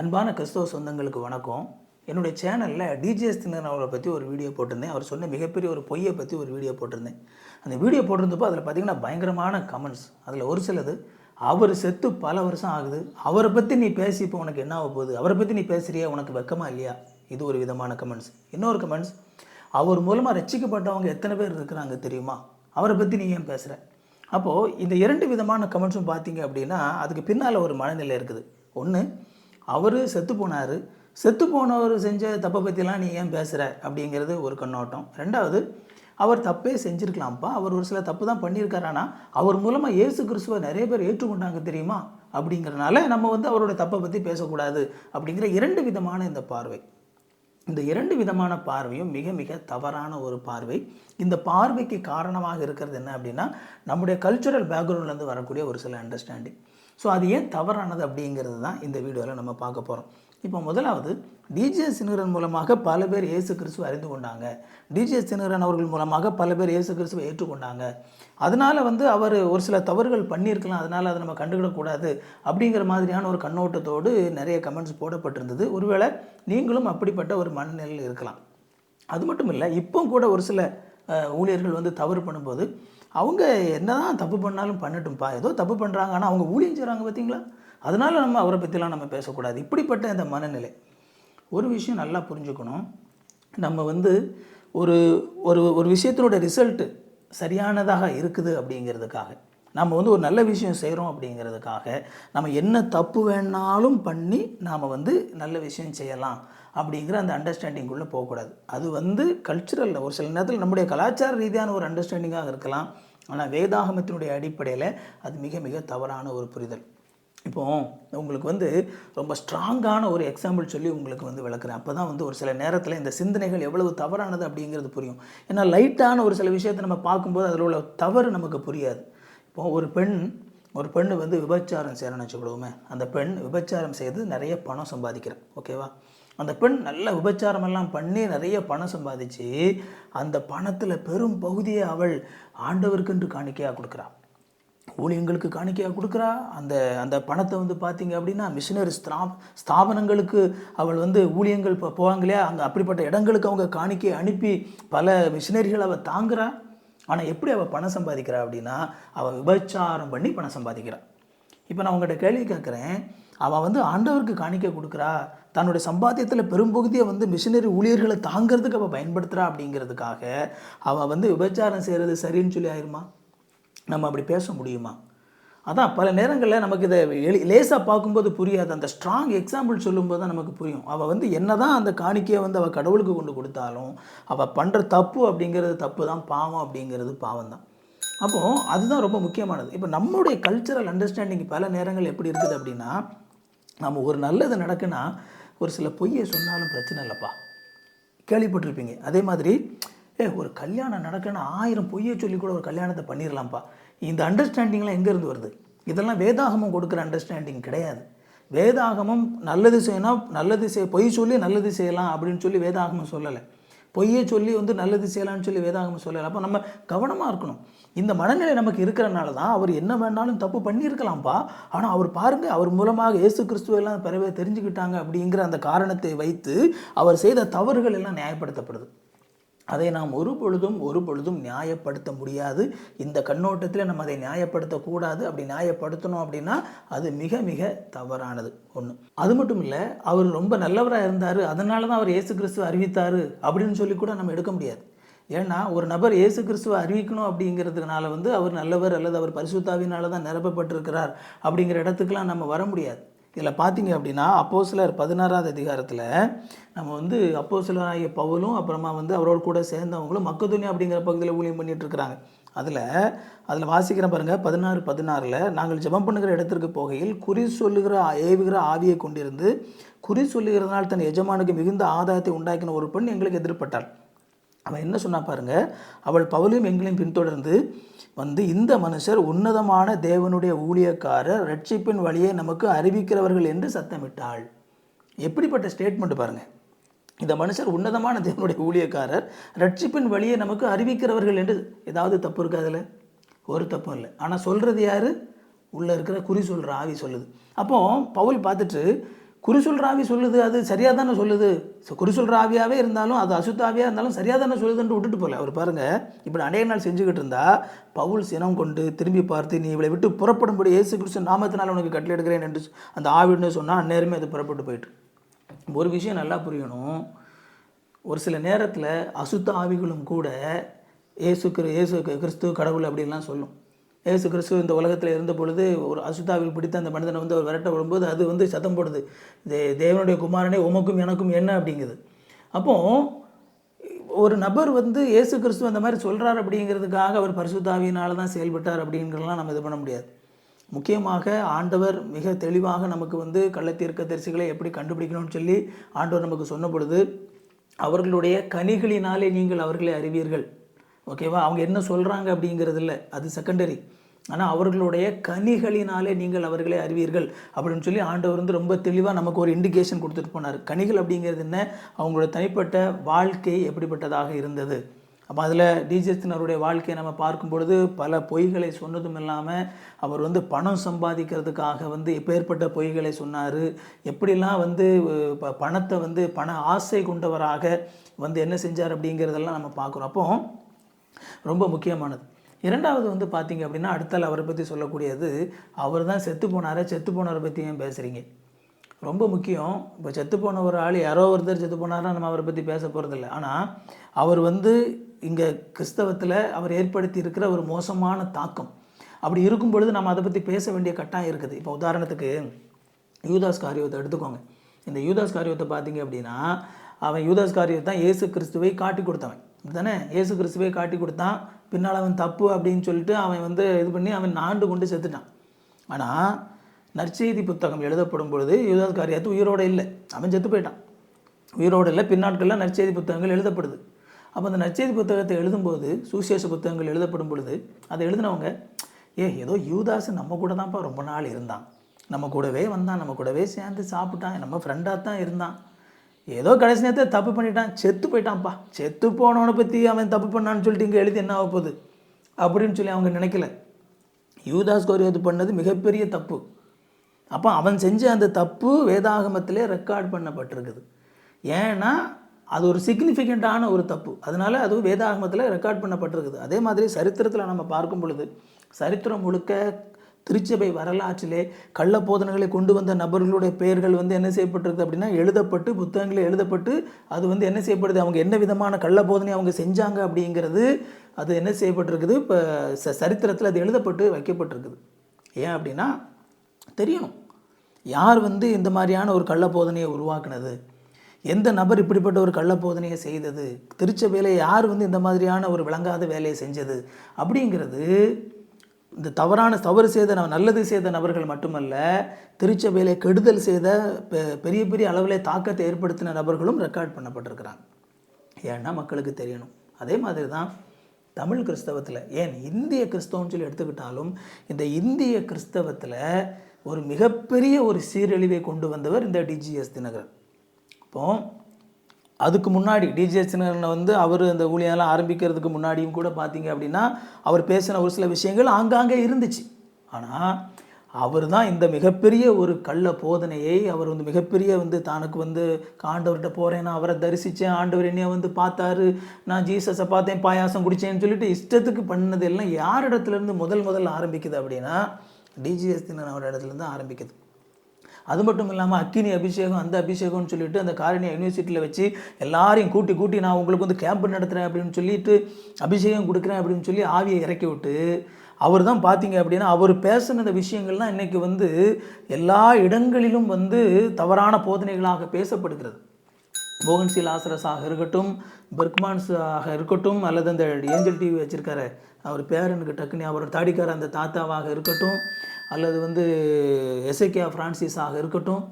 அன்பான கிறிஸ்தவ சொந்தங்களுக்கு வணக்கம். என்னுடைய சேனலில் டிஜிஎஸ் தினன் அவரை பற்றி ஒரு வீடியோ போட்டிருந்தேன். அவர் சொன்ன மிகப்பெரிய ஒரு பொய்யை பற்றி ஒரு வீடியோ போட்டிருந்தேன். அந்த வீடியோ போட்டிருந்தப்போ அதில் பார்த்தீங்கன்னா பயங்கரமான கமெண்ட்ஸ் அதில் ஒரு சிலது அவர் செத்து பல வருஷம் ஆகுது. அவரை பற்றி நீ பேசி இப்போ உனக்கு என்ன ஆக போகுது? அவரை பற்றி நீ பேசுகிறியா உனக்கு வெக்கமா இல்லையா? இது ஒரு விதமான கமெண்ட்ஸ் இன்னொரு கமெண்ட்ஸ் அவர் மூலமாக ரட்சிக்கப்பட்டவங்க எத்தனை பேர் இருக்கிறாங்க தெரியுமா? அவரை பற்றி நீ ஏன் பேசுகிற அப்போது இந்த இரண்டு விதமான கமெண்ட்ஸும் பார்த்தீங்க அப்படின்னா அதுக்கு பின்னால் ஒரு மனநிலை இருக்குது. ஒன்று அவர் செத்து போனார். செத்து போனவர் செஞ்ச தப்பை பற்றிலாம் நீ ஏன் பேசுகிற அப்படிங்கிறது ஒரு கண்ணோட்டம். ரெண்டாவது அவர் தப்பே செஞ்சுருக்கலாம்ப்பா. அவர் ஒரு சில தப்பு தான் பண்ணியிருக்காரு. ஆனால் அவர் மூலமாக இயேசு கிறிஸ்துவை நிறைய பேர் ஏற்றுக்கொண்டாங்க தெரியுமா? அப்படிங்கிறனால நம்ம வந்து அவரோட தப்பை பற்றி பேசக்கூடாது அப்படிங்கிற இரண்டு விதமான இந்த பார்வை. இந்த இரண்டு விதமான பார்வையும் மிக மிக தவறான ஒரு பார்வை. இந்த பார்வைக்கு காரணமாக இருக்கிறது என்ன அப்படின்னா நம்முடைய கல்ச்சுரல் பேக்ரவுண்ட்லேருந்து வரக்கூடிய ஒரு சில அண்டர்ஸ்டாண்டிங் ஸோ அது ஏன் தவறானது அப்படிங்கிறது தான் இந்த வீடியோவில் நம்ம பார்க்க போகிறோம் இப்போ முதலாவது டிஜே சினுரன் மூலமாக பல பேர் இயேசு கிறிஸ்துவை அறிந்து கொண்டாங்க. டிஜே சினுரன் அவர்கள் மூலமாக பல பேர் இயேசு கிறிஸ்துவை ஏற்றுக்கொண்டாங்க. அதனால் வந்து அவர் ஒரு சில தவறுகள் பண்ணியிருக்கலாம் அதனால் அதை நம்ம கண்டுக்கிடக்கூடாது அப்படிங்கிற மாதிரியான ஒரு கண்ணோட்டத்தோடு நிறைய கமெண்ட்ஸ் போடப்பட்டிருந்தது. ஒருவேளை நீங்களும் அப்படிப்பட்ட ஒரு மனநிலையில் இருக்கலாம். அது மட்டும் இல்லை இப்போ கூட ஒரு சில ஊழியர்கள் வந்து தவறு பண்ணும்போது அவங்க என்னதான் தப்பு பண்ணாலும் பண்ணட்டும்ப்பா. ஏதோ தப்பு பண்ணுறாங்க ஆனால் அவங்க ஊழியம் செய்கிறாங்க பார்த்தீங்களா அதனால் நம்ம அவரை பற்றிலாம் நம்ம பேசக்கூடாது. இப்படிப்பட்ட இந்த மனநிலை. ஒரு விஷயம் நல்லா புரிஞ்சுக்கணும். நம்ம வந்து ஒரு ஒரு ஒரு விஷயத்தினோட ரிசல்ட்டு சரியானதாக இருக்குது அப்படிங்கிறதுக்காக. நம்ம வந்து ஒரு நல்ல விஷயம் செய்கிறோம் அப்படிங்கிறதுக்காக நம்ம என்ன தப்பு வேணாலும் பண்ணி நாம் வந்து நல்ல விஷயம் செய்யலாம் அப்படிங்கிற அந்த அண்டர்ஸ்டாண்டிங்குள்ளே போகக்கூடாது. அது வந்து கல்ச்சுரலில் ஒரு சில நேரத்தில் நம்முடைய கலாச்சார ரீதியான ஒரு அண்டர்ஸ்டாண்டிங்காக இருக்கலாம். ஆனால் வேதாகமத்தினுடைய அடிப்படையில் அது மிக மிக தவறான ஒரு புரிதல். இப்போ உங்களுக்கு வந்து ரொம்ப ஸ்ட்ராங்கான ஒரு எக்ஸாம்பிள் சொல்லி உங்களுக்கு வந்து விளக்குறேன். அப்போ தான் வந்து ஒரு சில நேரத்தில் இந்த சிந்தனைகள் எவ்வளவு தவறானது அப்படிங்கிறது புரியும். ஏன்னா லைட்டான ஒரு சில விஷயத்தை நம்ம பார்க்கும்போது அதில் உள்ள தவறு நமக்கு புரியாது. இப்போ ஒரு பெண் ஒரு பெண்ணு வந்து விபச்சாரம் செய்கிறேன்னு வச்சுக்கிடுவோமே அந்த பெண் விபச்சாரம் செய்து நிறைய பணம் சம்பாதிக்கிறேன் ஓகேவா அந்த பெண் நல்ல விபச்சாரமெல்லாம் பண்ணி நிறைய பணம் சம்பாதிச்சு அந்த பணத்தில் பெரும் பகுதியை அவள் ஆண்டவருக்கென்று காணிக்கையாக கொடுக்குறா. ஊழியங்களுக்கு காணிக்கையாக கொடுக்குறா. அந்த அந்த பணத்தை வந்து பார்த்தீங்க அப்படின்னா மிஷினரி ஸ்தா ஸ்தாபனங்களுக்கு அவள் வந்து ஊழியங்கள் இப்போ போவாங்க இல்லையா? அங்கே அப்படிப்பட்ட இடங்களுக்கு அவங்க காணிக்கையை அனுப்பி பல மிஷினரிகள் அவள் தாங்குறா. ஆனால் எப்படி அவள் பணம் சம்பாதிக்கிறா அப்படின்னா அவள் விபச்சாரம் பண்ணி பணம் சம்பாதிக்கிறாள் இப்போ நான் உங்கள்கிட்ட கேள்வி கேட்குறேன் அவள் வந்து ஆண்டவருக்கு காணிக்க கொடுக்குறா. தன்னுடைய சம்பாத்தியத்தில் பெரும்பகுதியை வந்து மிஷினரி ஊழியர்களை தாங்கிறதுக்கு அவள் பயன்படுத்துகிறா அப்படிங்கிறதுக்காக அவள் வந்து விபச்சாரம் செய்கிறது சரின்னு சொல்லி ஆயிருமா? நம்ம அப்படி பேச முடியுமா? அதான் பல நேரங்களில் நமக்கு இதை எளி லேசாக பார்க்கும்போது புரியாது. அந்த ஸ்ட்ராங் எக்ஸாம்பிள் சொல்லும்போது தான் நமக்கு புரியும். அவள் வந்து என்னதான் அந்த காணிக்கையை வந்து அவள் கடவுளுக்கு கொண்டு கொடுத்தாலும் அவள் பண்ணுற தப்பு அப்படிங்கிறது தப்பு தான் பாவம் அப்படிங்கிறது பாவம் தான். அப்போது அதுதான் ரொம்ப முக்கியமானது. இப்போ நம்மளுடைய கல்ச்சரல் அண்டர்ஸ்டாண்டிங் பல நேரங்கள் எப்படி இருக்குது அப்படின்னா நம்ம ஒரு நல்லது நடக்குன்னா ஒரு சில பொய்யை சொன்னாலும் பிரச்சனை இல்லைப்பா. கேள்விப்பட்டிருப்பீங்க. அதே மாதிரி ஏ ஒரு கல்யாணம் நடக்குன்னா ஆயிரம் பொய்யை சொல்லி கூட ஒரு கல்யாணத்தை பண்ணிடலாம்ப்பா இந்த அண்டர்ஸ்டாண்டிங்லாம் எங்கேருந்து வருது? இதெல்லாம் வேதாகமம் கொடுக்குற அண்டர்ஸ்டாண்டிங் கிடையாது. வேதாகமம் நல்லது செய்யணும் நல்லது செய் பொய் சொல்லி நல்லது செய்யலாம் அப்படின்னு சொல்லி வேதாகமம் சொல்லலை. பொய்யை சொல்லி வந்து நல்லது செய்யலாம்னு சொல்லி வேதாகமம் சொல்லலை. அப்போ நம்ம கவனமாக இருக்கணும். இந்த மனநிலை நமக்கு இருக்கிறனால தான் அவர் என்ன வேணாலும் தப்பு பண்ணியிருக்கலாம்ப்பா. ஆனால் அவர் பாருங்கள் அவர் மூலமாக இயேசு கிறிஸ்துவெல்லாம் பிறவே தெரிஞ்சுக்கிட்டாங்க அப்படிங்கிற அந்த காரணத்தை வைத்து அவர் செய்த தவறுகள் எல்லாம் நியாயப்படுத்தப்படுது. அதை நாம் ஒரு பொழுதும் ஒரு பொழுதும் நியாயப்படுத்த முடியாது. இந்த கண்ணோட்டத்தில் நம்ம அதை நியாயப்படுத்தக்கூடாது. அப்படி நியாயப்படுத்தணும் அப்படின்னா அது மிக மிக தவறானது ஒன்று அது மட்டும் இல்லை அவர் ரொம்ப நல்லவராக இருந்தார். அதனால தான் அவர் இயேசு கிறிஸ்துவ அறிவித்தார் அப்படின்னு சொல்லி கூட நம்ம எடுக்க முடியாது. ஏன்னா ஒரு நபர் இயேசு கிறிஸ்துவை அறிவிக்கணும் அப்படிங்கிறதுனால வந்து அவர் நல்லவர் அல்லது அவர் பரிசுத்தாவினால தான் நிரப்பப்பட்டிருக்கிறார் அப்படிங்கிற இடத்துக்குலாம் நம்ம வர முடியாது. இதில் பார்த்தீங்க அப்படின்னா அப்போ சிலர் பதினாறாவது அதிகாரத்தில் நம்ம வந்து அப்போ சிலராகிய பவுலும் அப்புறமா வந்து அவரோடு கூட சேர்ந்தவங்களும் மக்கதுனி அப்படிங்கிற பகுதியில் ஊழியம் பண்ணிகிட்ருக்கிறாங்க அதில் அதில் வாசிக்கிறேன் பாருங்கள் பதினாறு பதினாறில் நாங்கள் ஜெபம் பண்ணுகிற இடத்திற்கு போகையில் குறி சொல்லுகிற ஏவுகிற ஆவியை கொண்டிருந்து குறி சொல்லுகிறதுனால் தன் எஜமானுக்கு மிகுந்த ஆதாயத்தை உண்டாக்கின ஒரு பெண் எங்களுக்கு எதிர்பட்டாள் அவன் என்ன சொன்னா பாருங்க? அவள் பவுலையும் எங்களையும் பின்தொடர்ந்து வந்து இந்த மனுஷர் உன்னதமான தேவனுடைய ஊழியக்காரர் ரட்சிப்பின் வழியை நமக்கு அறிவிக்கிறவர்கள் என்று சத்தமிட்டாள். எப்படிப்பட்ட ஸ்டேட்மெண்ட் பாருங்க. இந்த மனுஷர் உன்னதமான தேவனுடைய ஊழியக்காரர் ரட்சிப்பின் வழியை நமக்கு அறிவிக்கிறவர்கள் என்று ஏதாவது தப்பு இருக்கா அதில்? ஒரு தப்பும் இல்லை. ஆனால் சொல்கிறது யாரு? உள்ளே இருக்கிற குறி சொல்கிற ஆவி சொல்லுது. அப்போ பவுல் பார்த்துட்டு குருசுல் ராவி சொல்லுது அது சரியாக தானே சொல்லுது? ஸோ ராவியாகவே இருந்தாலும் அது அசுத்தாவியாக இருந்தாலும் சரியாக தானே சொல்லுதுன்ட்டு விட்டுட்டு போகல அவர் பாருங்கள் இப்படி அநேக நாள் செஞ்சுக்கிட்டு இருந்தா பவுல் சினம் கொண்டு திரும்பி பார்த்து நீ இவளை விட்டு புறப்படும்படி இயேசு கிறிஸ்து நாமத்தினால் உனக்கு கட்டளை என்று அந்த ஆவிடுன்னு சொன்னால் அந்நேரமே அது புறப்பட்டு போயிட்டு. ஒரு விஷயம் நல்லா புரியணும். ஒரு சில நேரத்தில் அசுத்த ஆவிகளும் கூட இயேசு கிரு இயேசு கிறிஸ்து கடவுள் அப்படின்லாம் சொல்லும். ஏசு கிறிஸ்து இந்த உலகத்தில் இருந்த பொழுது ஒரு அசுத்தாவில் பிடித்த அந்த மனிதனை வந்து அவர் விரட்ட விடும்போது அது வந்து சத்தம் போடுது. தே தேவனுடைய குமாரனே உமக்கும் எனக்கும் என்ன அப்படிங்குது. அப்போது ஒரு நபர் வந்து இயேசு கிறிஸ்து அந்த மாதிரி சொல்கிறார் அப்படிங்கிறதுக்காக அவர் பரிசுத்தாவியினால் தான் செயல்பட்டார் அப்படிங்கிறதெல்லாம் நம்ம இது பண்ண முடியாது. முக்கியமாக ஆண்டவர் மிக தெளிவாக நமக்கு வந்து கள்ளத்தீர்க்க தரிசிகளை எப்படி கண்டுபிடிக்கணும்னு சொல்லி ஆண்டவர் நமக்கு சொன்ன பொழுது அவர்களுடைய கனிகளினாலே நீங்கள் அவர்களை அறிவீர்கள். ஓகேவா? அவங்க என்ன சொல்கிறாங்க அப்படிங்கிறது இல்லை அது செகண்டரி ஆனால் அவர்களுடைய கனிகளினாலே நீங்கள் அவர்களை அறிவீர்கள் அப்படின்னு சொல்லி ஆண்டவர் வந்து ரொம்ப தெளிவாக நமக்கு ஒரு இண்டிகேஷன் கொடுத்துட்டு போனார். கனிகள் அப்படிங்கிறது என்ன? அவங்களோட தனிப்பட்ட வாழ்க்கை எப்படிப்பட்டதாக இருந்தது? அப்போ அதில் டிஜெஸ்தினருடைய வாழ்க்கையை நம்ம பார்க்கும் பொழுது பல பொய்களை சொன்னதும் இல்லாமல் அவர் வந்து பணம் சம்பாதிக்கிறதுக்காக வந்து எப்பேற்பட்ட பொய்களை சொன்னார். எப்படிலாம் வந்து ப- பணத்தை வந்து பண ஆசை கொண்டவராக வந்து என்ன செஞ்சார் அப்படிங்கிறதெல்லாம் நம்ம பார்க்குறோம். அப்போ ரொம்ப முக்கியமானது. இரண்டாவது வந்து பார்த்தீங்க அப்படின்னா அடுத்தால் அவரை பற்றி சொல்லக்கூடியது அவர் தான் செத்து போனாரே செத்து போனவரை பற்றி ஏன் பேசுகிறீங்க ரொம்ப முக்கியம். இப்போ செத்து போன ஒரு ஆள் யாரோ ஒருத்தர் செத்து போனாரா நம்ம அவரை பற்றி பேச போகிறதில்ல ஆனால் அவர் வந்து இங்கே கிறிஸ்தவத்தில் அவர் ஏற்படுத்தி இருக்கிற ஒரு மோசமான தாக்கம். அப்படி இருக்கும் பொழுது நம்ம அதை பற்றி பேச வேண்டிய கட்டாயம் இருக்குது. இப்போ உதாரணத்துக்கு யூதாஸ் காரியத்தை எடுத்துக்கோங்க. இந்த யூதாஸ் காரியத்தை பார்த்தீங்க அப்படின்னா அவன் யூதாஸ் காரியத்தை தான் இயேசு கிறிஸ்துவை காட்டி கொடுத்தவன். தானே? இயேசு கிறிஸ்துவே காட்டி கொடுத்தான். பின்னால் அவன் தப்பு அப்படின்னு சொல்லிட்டு அவன் வந்து இது பண்ணி அவன் நாண்டு கொண்டு செத்துட்டான். ஆனால் நற்செய்தி புத்தகம் எழுதப்படும் பொழுது யூதாஸ் காரியத்து உயிரோடு இல்லை. அவன் செத்து போயிட்டான். உயிரோடு இல்லை. பின்னாட்களில் நற்செய்தி புத்தகங்கள் எழுதப்படுது. அப்போ அந்த நற்செய்தி புத்தகத்தை எழுதும்போது சுசேஷ புத்தகங்கள் எழுதப்படும் பொழுது அதை எழுதினவங்க ஏ ஏதோ யூதாஸ் நம்ம கூட தான்ப்பா ரொம்ப நாள் இருந்தான். நம்ம கூடவே வந்தான். நம்ம கூடவே சேர்ந்து சாப்பிட்டான். நம்ம ஃப்ரெண்டாக தான் இருந்தான். ஏதோ கடைசி நேரத்தில் தப்பு பண்ணிட்டான் செத்து போயிட்டான்ப்பா. செத்து போனவனை பற்றி அவன் தப்பு பண்ணான்னு சொல்லிட்டு இங்கே எழுதி என்ன ஆக போகுது? அப்படின்னு சொல்லி அவங்க நினைக்கல. யூதாஸ் கோரியது பண்ணது மிகப்பெரிய தப்பு. அப்போ அவன் செஞ்ச அந்த தப்பு வேதாகமத்திலே ரெக்கார்ட் பண்ணப்பட்டிருக்குது. ஏன்னா அது ஒரு சிக்னிஃபிகண்ட்டான ஒரு தப்பு. அதனால் அது வேதாகமத்தில் ரெக்கார்ட் பண்ணப்பட்டிருக்குது. அதே மாதிரி சரித்திரத்தில் நம்ம பார்க்கும் பொழுது சரித்திரம் முழுக்க திருச்சபை வரலாற்றிலே கள்ள போதனைகளை கொண்டு வந்த நபர்களுடைய பெயர்கள் வந்து என்ன செய்யப்பட்டிருக்கு அப்படின்னா எழுதப்பட்டு புத்தகங்களில் எழுதப்பட்டு அது வந்து என்ன செய்யப்படுது? அவங்க என்ன விதமான கள்ள போதனை அவங்க செஞ்சாங்க அப்படிங்கிறது அது என்ன செய்யப்பட்டிருக்குது? இப்போ ச சரித்திரத்தில் அது எழுதப்பட்டு வைக்கப்பட்டிருக்குது. ஏன் அப்படின்னா தெரியணும். யார் வந்து இந்த மாதிரியான ஒரு கள்ள போதனையை உருவாக்குனது? எந்த நபர் இப்படிப்பட்ட ஒரு கள்ள போதனையை செய்தது? திருச்சபையில் யார் வந்து இந்த மாதிரியான ஒரு விளங்காத வேலையை செஞ்சது? அப்படிங்கிறது இந்த தவறான தவறு செய்த ந- நல்லது செய்த நபர்கள் மட்டுமல்ல திருச்சபையிலே கெடுதல் செய்த பெ- பெரிய பெரிய அளவில் தாக்கத்தை ஏற்படுத்தின நபர்களும் ரெக்கார்ட் பண்ணப்பட்டிருக்கிறாங்க. ஏன்னா மக்களுக்கு தெரியணும். அதே மாதிரி தான் தமிழ் கிறிஸ்தவத்தில். ஏன் இந்திய கிறிஸ்தவம்னு சொல்லி எடுத்துக்கிட்டாலும் இந்த இந்திய கிறிஸ்தவத்தில் ஒரு மிகப்பெரிய ஒரு சீரழிவை கொண்டு வந்தவர் இந்த டிஜிஎஸ் தினகரன். இப்போது அதுக்கு முன்னாடி டிஜிஎஸ் வந்து அவர் அந்த ஊழியெல்லாம் ஆரம்பிக்கிறதுக்கு முன்னாடியும் கூட பார்த்தீங்க அப்படின்னா அவர் பேசின ஒரு சில விஷயங்கள் ஆங்காங்கே இருந்துச்சு. ஆனால் அவர் தான் இந்த மிகப்பெரிய ஒரு கள்ள போதனையை அவர் வந்து மிகப்பெரிய வந்து தனக்கு வந்து ஆண்டவர்கிட்ட போகிறேன் நான் அவரை தரிசித்தேன் ஆண்டவர் என்னைய வந்து பார்த்தாரு நான் ஜீசஸை பார்த்தேன் பாயாசம் குடித்தேன்னு சொல்லிட்டு இஷ்டத்துக்கு பண்ணது எல்லாம் யார் இடத்துல இருந்து முதல் ஆரம்பிக்குது அப்படின்னா டிஜிஎஸ் தினன் அவர் இடத்துலேருந்து ஆரம்பிக்குது. அது மட்டும் இல்லாமல் அக்கினி அபிஷேகம் அந்த அபிஷேகம்னு சொல்லிட்டு அந்த காரணியா யூனிவர்சிட்டியில் வச்சு எல்லாரையும் கூட்டி கூட்டி நான் உங்களுக்கு வந்து கேம்ப் நடத்துகிறேன் அப்படின்னு சொல்லிட்டு அபிஷேகம் கொடுக்குறேன் அப்படின்னு சொல்லி ஆவியை இறக்கி விட்டு அவர் தான் பார்த்தீங்க அப்படின்னா அவர் பேசின இந்த விஷயங்கள்லாம் இன்றைக்கி வந்து எல்லா இடங்களிலும் வந்து தவறான போதனைகளாக பேசப்படுகிறது. மோகன்சி ஆசரஸாக இருக்கட்டும் பெர்க்மான்ஸ் ஆக இருக்கட்டும் அல்லது அந்த ஏஞ்சல் டிவி வச்சுருக்காரு அவர் பேர் எனக்கு டக்குனு அவர் தாடிக்கார அந்த தாத்தாவாக இருக்கட்டும் அல்லது வந்து எசைக்கியா ஃப்ரான்சிஸாக இருக்கட்டும்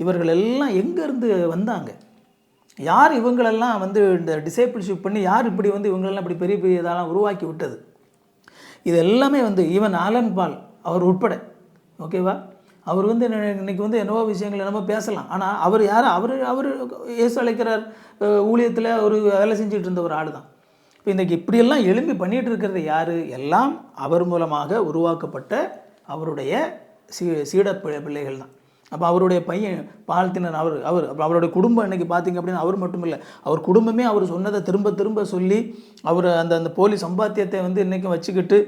இவர்கள் எல்லாம் எங்கேருந்து வந்தாங்க? யார் இவங்களெல்லாம் வந்து இந்த டிசேபிள்ஷிப் பண்ணி யார் இப்படி வந்து இவங்களெல்லாம் இப்படி பெரிய பெரிய இதெல்லாம் உருவாக்கி விட்டது? இது எல்லாமே வந்து ஈவன் ஆலன் பால் அவர் உட்பட ஓகேவா அவர் வந்து இன்ன- இன்னைக்கு வந்து என்னவோ விஷயங்கள் என்னமோ பேசலாம். ஆனால் அவர் யார்? அவர் அவர் இயேசு அழைக்கிறார் ஊழியத்தில் ஒரு வேலை செஞ்சுட்டு இருந்த ஒரு ஆள் தான் இப்போ இன்றைக்கி இப்படியெல்லாம் எழும்பி பண்ணிகிட்டு இருக்கிறது யார்? எல்லாம் அவர் மூலமாக உருவாக்கப்பட்ட அவருடைய சீ சீட பிள்ளைகள் தான். அப்போ அவருடைய பையன் பால்த்தினர் அவர் அவர் அப்போ அவருடைய குடும்பம் இன்னைக்கு பார்த்தீங்க அப்படின்னா அவர் மட்டும் இல்லை அவர் குடும்பமே அவர் சொன்னதை திரும்ப திரும்ப சொல்லி அவர் அந்த அந்த போலி சம்பாத்தியத்தை வந்து இன்றைக்கும் வச்சுக்கிட்டு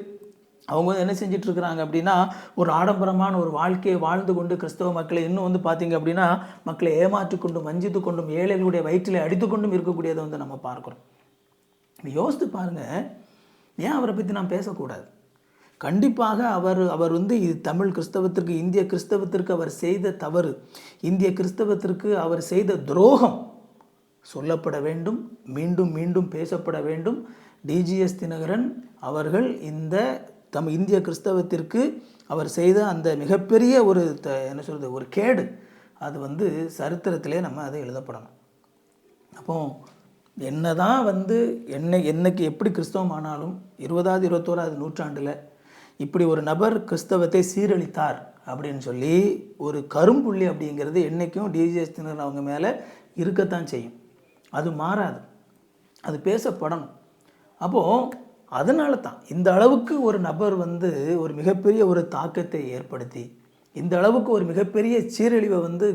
அவங்க வந்து என்ன செஞ்சிட்ருக்குறாங்க அப்படின்னா ஒரு ஆடம்பரமான ஒரு வாழ்க்கையை வாழ்ந்து கொண்டு கிறிஸ்தவ மக்களை இன்னும் வந்து பார்த்தீங்க அப்படின்னா மக்களை ஏமாற்றி கொண்டும் வஞ்சித்து கொண்டும் ஏழைகளுடைய வயிற்றில் அடித்து கொண்டும் இருக்கக்கூடியதை வந்து நம்ம பார்க்குறோம். யோசித்து பாருங்க ஏன் அவரை பற்றி நாம் பேசக்கூடாது? கண்டிப்பாக அவர் அவர் வந்து இது தமிழ் கிறிஸ்தவத்திற்கு இந்திய கிறிஸ்தவத்திற்கு அவர் செய்த தவறு. இந்திய கிறிஸ்தவத்திற்கு அவர் செய்த துரோகம் சொல்லப்பட வேண்டும் மீண்டும் மீண்டும் பேசப்பட வேண்டும். டிஜிஎஸ் தினகரன் அவர்கள் இந்த தம் இந்திய கிறிஸ்தவத்திற்கு அவர் செய்த அந்த மிகப்பெரிய ஒரு த என்ன சொல்கிறது ஒரு கேடு. அது வந்து சரித்திரத்திலே நம்ம அதை எழுதப்படணும். அப்போ என்னதான் வந்து என்ன என்னைக்கு எப்படி கிறிஸ்தவம் ஆனாலும் இருபதாவது இருபத்தோராவது நூற்றாண்டில் இப்படி ஒரு நபர் கிறிஸ்தவத்தை சீரழித்தார் அப்படின்னு சொல்லி ஒரு கரும்புள்ளி அப்படிங்கிறது என்றைக்கும் டிஜிஎஸ் தினர் அவங்க மேலே இருக்கத்தான் செய்யும். அது மாறாது. அது பேசப்படணும். அப்போது அதனால தான் இந்த அளவுக்கு ஒரு நபர் வந்து ஒரு மிகப்பெரிய ஒரு தாக்கத்தை ஏற்படுத்தி இந்த அளவுக்கு ஒரு மிகப்பெரிய சீரழிவை வந்து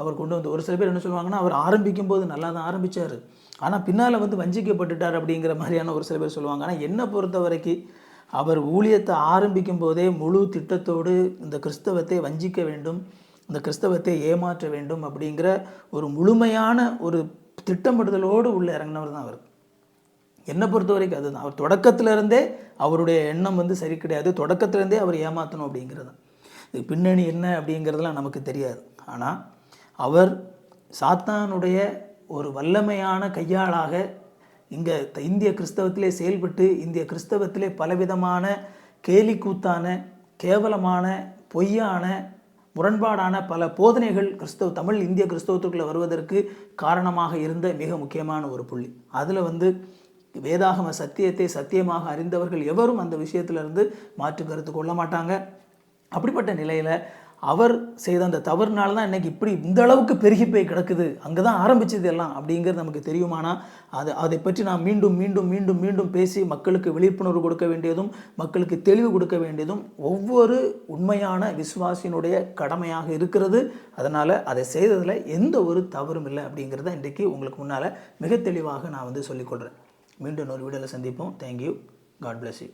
அவர் கொண்டு வந்து ஒரு சில பேர் என்ன சொல்லுவாங்கன்னா அவர் ஆரம்பிக்கும் போது நல்லா தான் ஆரம்பித்தார் ஆனால் பின்னால் வந்து வஞ்சிக்கப்பட்டுட்டார் அப்படிங்கிற மாதிரியான ஒரு சில பேர் சொல்லுவாங்க. ஆனால் என்னை பொறுத்த வரைக்கும் அவர் ஊழியத்தை ஆரம்பிக்கும் போதே முழு திட்டத்தோடு இந்த கிறிஸ்தவத்தை வஞ்சிக்க வேண்டும் இந்த கிறிஸ்தவத்தை ஏமாற்ற வேண்டும் அப்படிங்கிற ஒரு முழுமையான ஒரு திட்டமிடுதலோடு உள்ள இறங்கினவர் தான் அவர். என்னை பொறுத்த வரைக்கும் அதுதான். அவர் தொடக்கத்திலிருந்தே அவருடைய எண்ணம் வந்து சரி கிடையாது. தொடக்கத்திலேருந்தே அவர் ஏமாற்றணும் அப்படிங்கிறது. தான் இது பின்னணி என்ன அப்படிங்கிறதுலாம் நமக்கு தெரியாது. ஆனால் அவர் சாத்தானுடைய ஒரு வல்லமையான கையாளாக இங்கே இந்திய கிறிஸ்தவத்திலே செயல்பட்டு இந்திய கிறிஸ்தவத்திலே பலவிதமான கேலிக்கூத்தான கேவலமான பொய்யான முரண்பாடான பல போதனைகள் கிறிஸ்தவ தமிழ் இந்திய கிறிஸ்தவத்துக்குள்ளே வருவதற்கு காரணமாக இருந்த மிக முக்கியமான ஒரு புள்ளி. அதில் வந்து வேதாகம சத்தியத்தை சத்தியமாக அறிந்தவர்கள் எவரும் அந்த விஷயத்திலிருந்து மாற்று கருத்து கொள்ள மாட்டாங்க. அப்படிப்பட்ட நிலையில் அவர் செய்த அந்த தவறுனால தான் இன்றைக்கி இப்படி இந்த அளவுக்கு பெருகி போய் கிடக்குது. அங்கே தான் ஆரம்பிச்சது எல்லாம் அப்படிங்கிறது நமக்கு தெரியுமானா அது அதை பற்றி நான் மீண்டும் மீண்டும் மீண்டும் மீண்டும் பேசி மக்களுக்கு விழிப்புணர்வு கொடுக்க வேண்டியதும் மக்களுக்கு தெளிவு கொடுக்க வேண்டியதும் ஒவ்வொரு உண்மையான விசுவாசியினுடைய கடமையாக இருக்கிறது. அதனால் அதை செய்ததில் எந்த ஒரு தவறும் இல்லை அப்படிங்கிறத இன்றைக்கி உங்களுக்கு முன்னால் மிக தெளிவாக நான் வந்து சொல்லிக்கொள்கிறேன் மீண்டும் ஒரு வீடியோவில் சந்திப்போம். Thank you God bless you